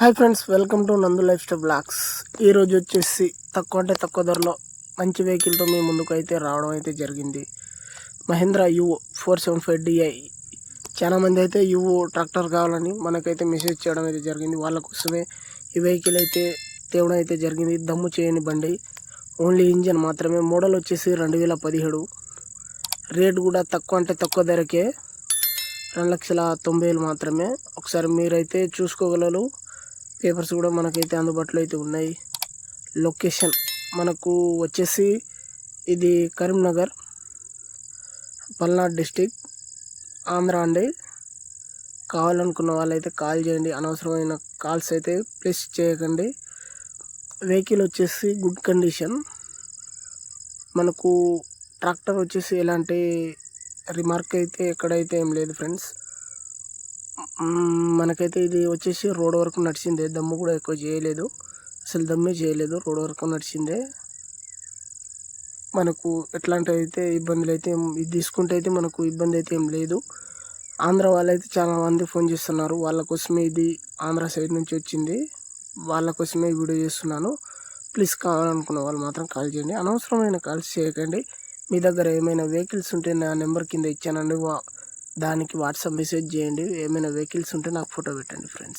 Hi friends welcome to Nandu lifestyle blogs. ఈరోజు వచ్చేసి తక్కువ అంటే తక్కువ ధరలో మంచి వెహికల్తో మీ ముందుకు అయితే రావడం అయితే జరిగింది. Mahindra U four seven five DI చాలామంది అయితే యూ ట్రాక్టర్ కావాలని మనకైతే మెసేజ్ చేయడం అయితే జరిగింది. వాళ్ళ కోసమే ఈ వెహికల్ అయితే తేవడం అయితే జరిగింది. దమ్ము చేయని బండి. ఓన్లీ ఇంజన్ మాత్రమే. మోడల్ వచ్చేసి రెండు వేల పదిహేడు. రేట్ కూడా తక్కువ అంటే తక్కువ ధరకే రెండు లక్షల తొంభై వేలు మాత్రమే. ఒకసారి మీరైతే చూసుకోగలరు. పేపర్స్ కూడా మనకైతే అందుబాటులో అయితే ఉన్నాయి. లొకేషన్ మనకు వచ్చేసి ఇది కరీంనగర్ పల్నాడు డిస్టిక్ ఆంధ్ర అండి. కావాలనుకున్న వాళ్ళైతే కాల్ చేయండి. అనవసరమైన కాల్స్ అయితే ప్లేస్ చేయకండి. వెహికల్ వచ్చేసి గుడ్ కండిషన్. మనకు ట్రాక్టర్ వచ్చేసి ఎలాంటి రిమార్క్ అయితే ఎక్కడైతే ఏం లేదు ఫ్రెండ్స్. మనకైతే ఇది వచ్చేసి రోడ్ వరకు నడిచిందే. దమ్ము కూడా ఎక్కువ చేయలేదు. అసలు దమ్మే చేయలేదు. రోడ్ వరకు నడిచిందే. మనకు ఎట్లాంటి అయితే ఇబ్బందులు అయితే ఇది తీసుకుంటే అయితే మనకు ఇబ్బంది అయితే ఏం లేదు. ఆంధ్ర వాళ్ళైతే చాలా మంది ఫోన్ చేస్తున్నారు. వాళ్ళ కోసమే ఇది ఆంధ్ర సైడ్ నుంచి వచ్చింది. వాళ్ళ కోసమే వీడియో చేస్తున్నాను. ప్లీజ్ కావాలనుకున్న వాళ్ళు మాత్రం కాల్ చేయండి. అనవసరమైన కాల్స్ చేయకండి. మీ దగ్గర ఏమైనా వెహికల్స్ ఉంటే నా నెంబర్ కింద ఇచ్చానండి. వా- దానికి వాట్సాప్ మెసేజ్ చేయండి. ఏమైనా వెహికల్స్ ఉంటే నాకు ఫోటో పెట్టండి ఫ్రెండ్స్.